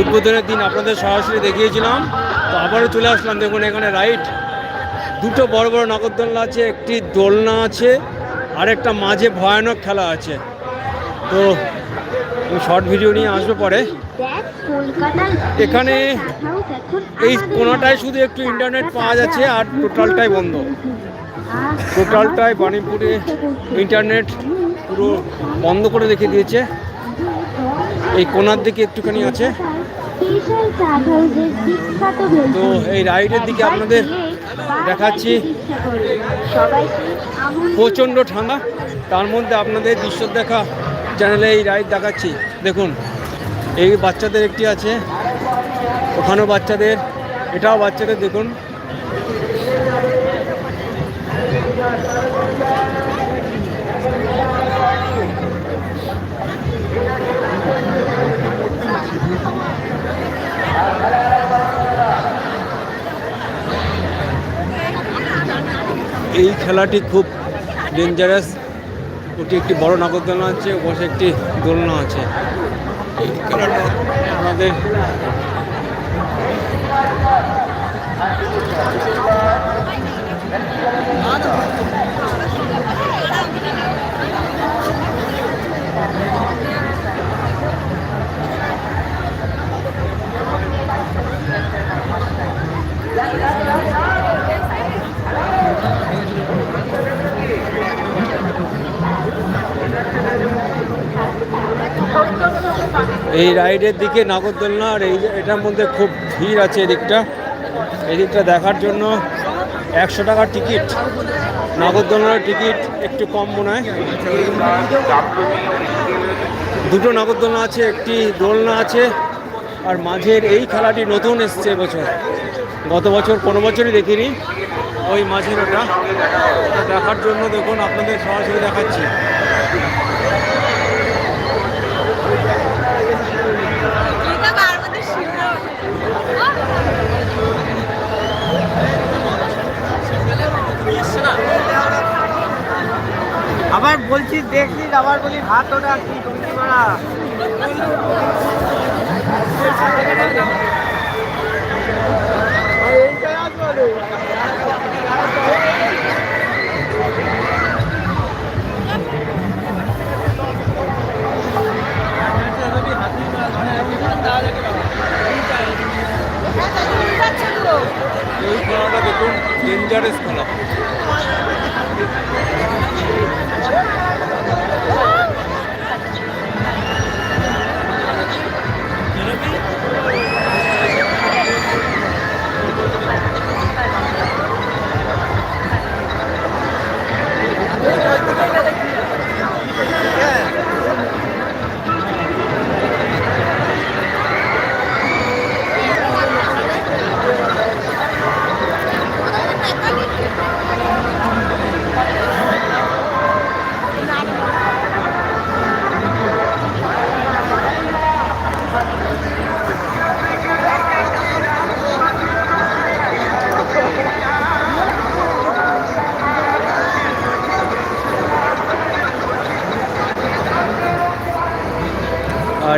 উদ্বোধনের দিন আপনাদের সরাসরি দেখিয়েছিলাম। তো আবারও চলে আসলাম। দেখুন, এখানে রাইড দুটো বড় বড় নাগরদোলনা আছে, একটি দোলনা আছে আর একটা মাঝে ভয়ানক খেলা আছে। তো শর্ট ভিডিও নিয়ে আসব পরে। এখানে এই কোনাটায় শুধু একটু ইন্টারনেট পাওয়া যাচ্ছে আর টোটালটাই বন্ধ। টোটালটাই বাণীপুরে ইন্টারনেট পুরো বন্ধ করে রেখে দিয়েছে। এই কোনার দিকে একটুখানি আছে। তো এই রাইডের দিকে আপনাদের দেখাচ্ছি। প্রচণ্ড ঠান্ডা। তার মধ্যে আপনাদের দৃশ্য দেখা চ্যানেলে এই রাইড দেখাচ্ছি। দেখুন এই বাচ্চাদের একটি আছে। ওখানেও বাচ্চাদের এটাও বাচ্চাদের দেখুন। এই খেলাটি খুব ডেঞ্জারাস ওটি একটি বড় নাগরদোলনা আছে বসে একটি দোলনা আছে। এই খেলাটা আমাদের এই রাইডের দিকে নাগরদোলনা আর এই এটার মধ্যে খুব ভিড় আছে এদিকটা। এদিকটা দেখার জন্য একশো টাকার টিকিট, নাগরদোলনার টিকিট একটু কম মনে হয়। দুটো নাগরদোলনা আছে, একটি দোলনা আছে, আর মাঝের এই খেলাটি নতুন এসছে এবছর। গত বছর, কোনো বছরই দেখিনি ওই মাঝের ওটা দেখার জন্য দেখুন, আপনাদের সরাসরি দেখাচ্ছি। আবার বলছি দেখছিস আবার বলি হাত ওটা কি মারা এই দেখুন ডেঞ্জারাস খেলা আর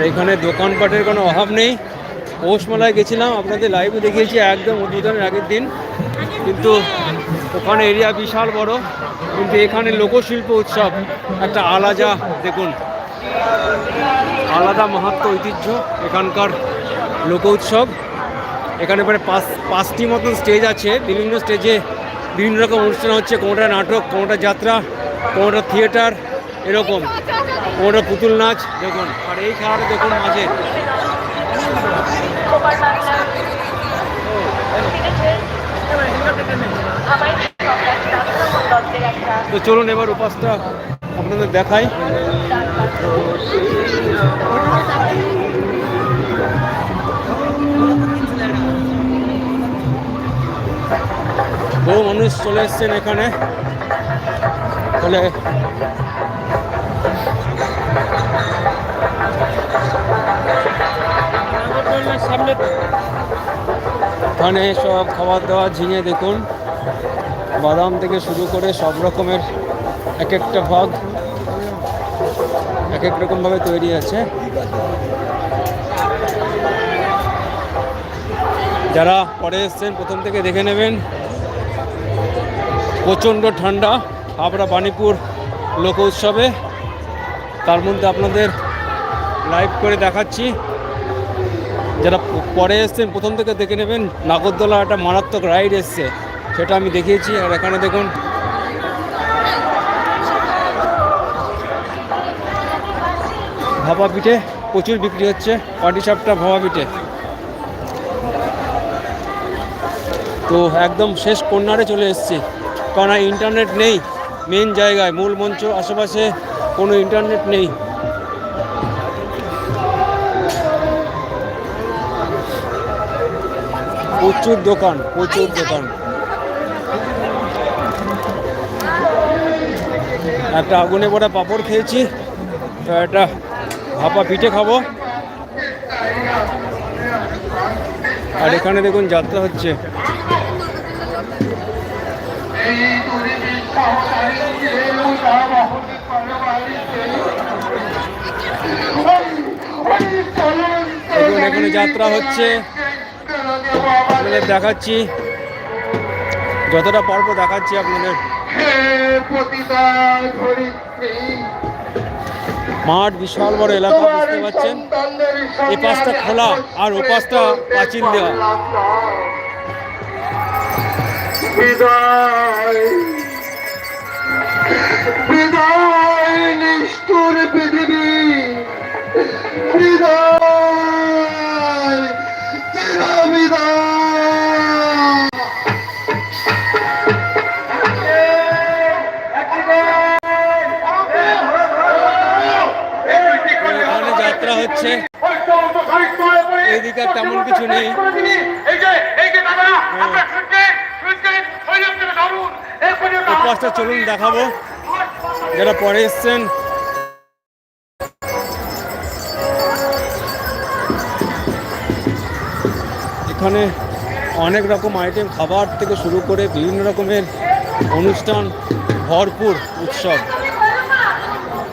এখানে দোকানপাটের কোনো অভাব নেই। পৌষমেলায় গেছিলাম, আপনাদের লাইভে দেখিয়েছি, একদম উদ্বোধনের আগের দিন। কিন্তু ওখানে এরিয়া বিশাল বড়, কিন্তু এখানে লোকশিল্প উৎসব, একটা আলাদা, দেখুন, আলাদা মাহাত্ম ঐতিহ্য এখানকার লোক উৎসব। এখানে প্রায় পাঁচ, পাঁচটি মতন স্টেজ আছে। বিভিন্ন স্টেজে বিভিন্ন রকম অনুষ্ঠান হচ্ছে, কোনোটা নাটক, কোনোটা যাত্রা, কোনোটা থিয়েটার এরকম। কোনোটা পুতুল নাচ, দেখুন। আর এই খেলাটা দেখুন মাঝে। তো চলুন এবার উপাসটা আপনাদের দেখাই। বহু মানুষ চলে এসছেন এখানে। ফলে সামনে। এখানে সব খাবার দাবার ঝিঙে দেখুন। বাদাম থেকে শুরু করে সব রকমের এক একটা ভাগ এক এক রকমভাবে তৈরি আছে। যারা পরে এসছেন, প্রথম থেকে দেখে নেবেন, প্রচণ্ড ঠান্ডা। হাবড়া বাণীপুর লোক উৎসবে তার মধ্যে আপনাদের লাইভ করে দেখাচ্ছি। যারা পরে এসছেন, প্রথম থেকে দেখে নেবেন নাগরদোলা একটা মারাত্মক রাইড এসছে। সেটা আমি দেখিয়েছি, আর এখানে দেখুন। ভাপা পিঠে প্রচুর বিক্রি হচ্ছে পাটিসাপটা ভাপা পিঠে। তো একদম শেষ কর্নারে চলে এসেছি। কারণ ইন্টারনেট নেই মেন জায়গায়, মূল মঞ্চ, আশেপাশে কোনো ইন্টারনেট নেই। প্রচুর দোকান প্রচুর দোকান। একটা আগুনে পড়া পাঁপড় খেয়েছি, তো একটা ভাপা পিঠে খাব। আর এখানে দেখুন যাত্রা হচ্ছে। এখানে যাত্রা হচ্ছে। আপনাদের দেখাচ্ছি। যতটা পারব দেখাচ্ছি আপনাদের। মাঠ বিশাল বড় এলাকা, বুঝতে পারছেন? এই পাশটা খোলা আর ও পাশটা পাঁচিল দেওয়া। বিদায় নিষ্ঠুর পৃথিবী। বিদায়। কিছু নেই পাশটা চলুন দেখাবো। যারা পরে এসছেন। এখানে অনেক রকম আইটেম খাবার থেকে শুরু করে বিভিন্ন রকমের অনুষ্ঠান ভরপুর উৎসব।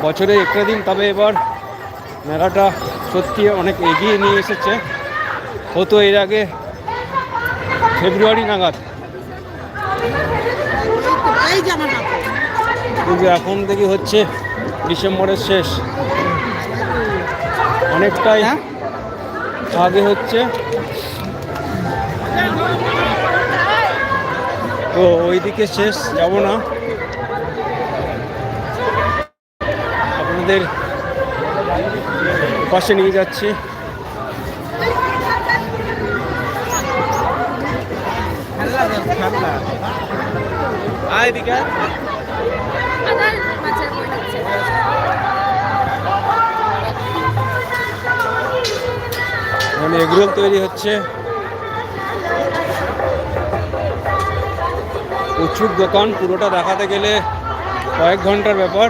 বছরে একটা দিন তবে এবার মেলাটা সত্যি অনেক এগিয়ে নিয়ে এসেছে। হতো এর আগে ফেব্রুয়ারি নাগাদ। কিন্তু এখন থেকে হচ্ছে ডিসেম্বরের শেষ। অনেকটাই আগে হচ্ছে। তো ওইদিকে শেষ যাব না। আপনাদের পাশে নিয়ে যাচ্ছি। আয় মানে এগরোল তৈরি হচ্ছে। প্রচুর দোকান, পুরোটা দেখাতে গেলে কয়েক ঘণ্টার ব্যাপার।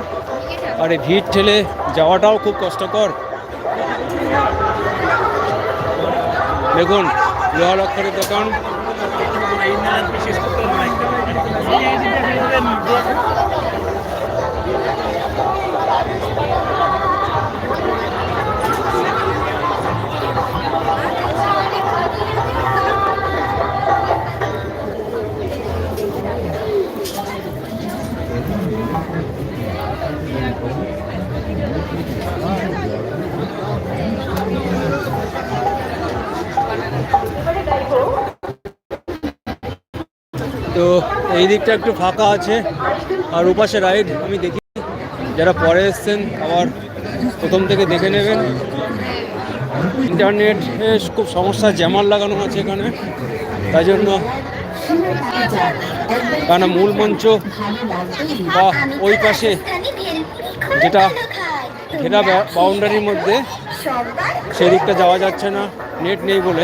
আর এই ভিড় ঠেলে যাওয়াটাও খুব কষ্টকর। দেখুন লোহা লক্ষরের দোকান। Ayun na lang, which is totoo. Like, তো এই দিকটা একটু ফাঁকা আছে, আর ওপাশে রাইড আমি দেখি। যারা পরে এসছেন, আবার প্রথম থেকে দেখে নেবেন। ইন্টারনেট খুব সমস্যা, জ্যামার লাগানো আছে এখানে। তাই জন্য কারণ মূল মঞ্চ। বা ওই পাশে যেটা ঘেরা বাউন্ডারির মধ্যে সেদিকটা যাওয়া যাচ্ছে না নেট নেই বলে।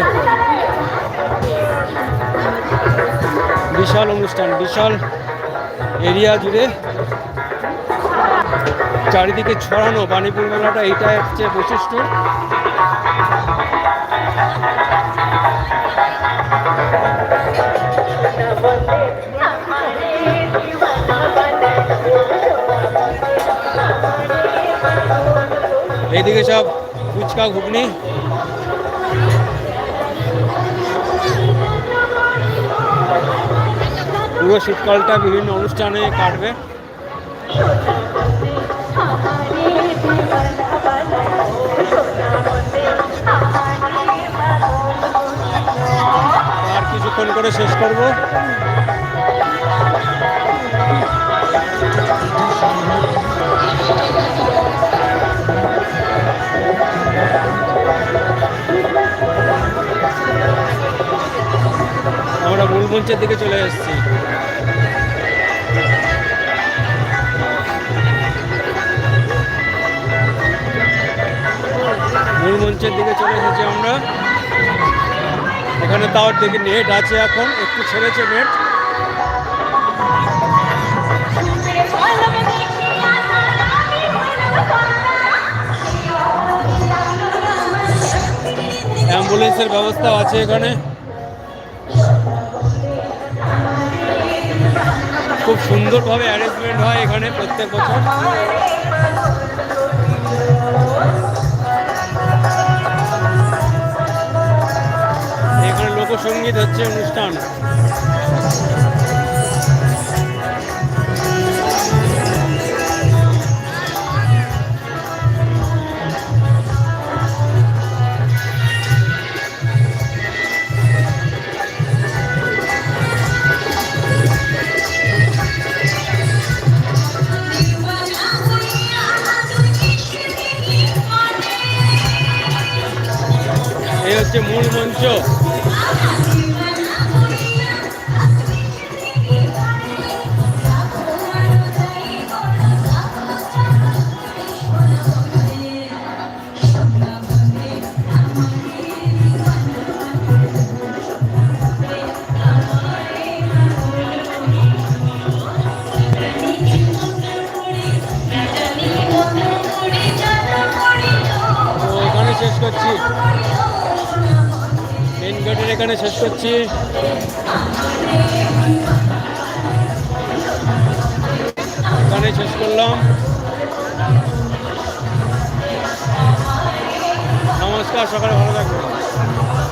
বিশাল অনুষ্ঠান, বিশাল এরিয়া জুড়ে চারিদিকে ছড়ানো। বাণীপুর মেলাটা এইটাই হচ্ছে বৈশিষ্ট্য। এইদিকে সব ফুচকা ঘুগনি। পুরো শীতকালটা বিভিন্ন অনুষ্ঠানে কাটবে। আর কিছুক্ষণ করে শেষ করব। মঞ্চের দিকে চলে এসেছি। মঞ্চের দিকে চলে এসেছি আমরা। এখানে তাও দেখি নেট আছে এখন, একটু ছেড়েছে নেট। অ্যাম্বুলেন্সের ব্যবস্থা আছে এখানে। খুব সুন্দরভাবে অ্যারেঞ্জমেন্ট হয় এখানে প্রত্যেক বছর। এখানে লোকসঙ্গীত হচ্ছে অনুষ্ঠান। শেষ করছি। মেন গেটের এখানে শেষ করছি। এখানে শেষ করলাম। নমস্কার সকালে ভালো থাকবেন।